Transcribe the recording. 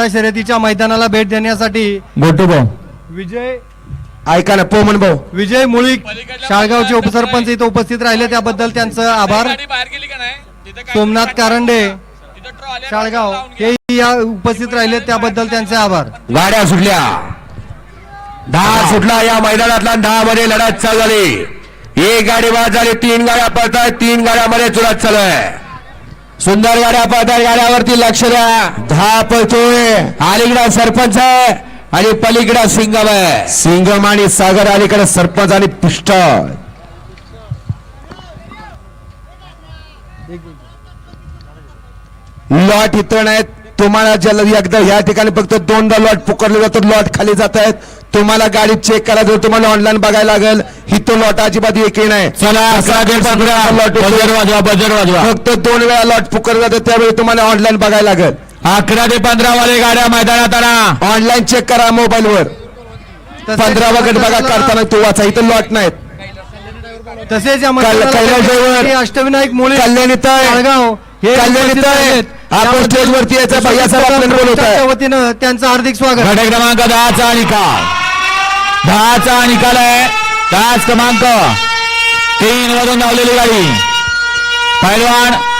शर्यतीच्या मैदानाला भेट देण्यासाठी गोटू भाऊ. विजय ऐका ना पोमन भाऊ. विजय मुळीक शाळगावचे उपसरपंच इथे उपस्थित राहिले त्याबद्दल त्यांचं आभार. सोमनाथ कारंडे शाळगाव हे या उपस्थित राहिले त्याबद्दल त्यांचे आभार. गाड्या सुटल्या. दहा सुटला या मैदानातला दहा मध्ये लढत चालू झाली एक गाडी बाद झाली तीन गाड्या पळताय तीन गाड्यामध्ये चुरत चालू आहे. सुंदर गाड्या पळताय गाड्यावरती लक्ष द्या. दहा पळतोय अलीकडे सरपंच आहे आणि पलीकडे सिंगम आहे. सिंगम आणि सागर अलीकडे सरपंच आणि पिस्टल लॉट इथं नाहीत. तुम्हाला जल एकदा या ठिकाणी फक्त दोनदा लॉट पुकारले जातात लॉट खाली जात आहेत तुम्हाला गाडी चेक करायचं तुम्हाला ऑनलाईन बघायला लागेल. हिथं लॉट अजिबात एकही नाही. चला बजेट वाजवा बजेट वाजवा. फक्त दोन वेळा लॉट पुकारले जातात त्यावेळी तुम्हाला ऑनलाईन बघायला लागेल. अकरा ते पंधरा वाले गाड्या मैदानात आणा. ऑनलाईन चेक करा मोबाईल वर पंधरा वगैरे बघा करताना तो वाचा इथं लॉट नाहीत. तसेच अष्टविनायक मुळे कल्याण हे कल्याण आपण यायचं भैयासाहेब आपल्याला बोलवत वतीनं त्यांचं हार्दिक स्वागत. घटक क्रमांक दहाचा निकाल. दहाचा निकाल आहे. तास क्रमांक. तीन वरून धावलेली गाडी. पैलवान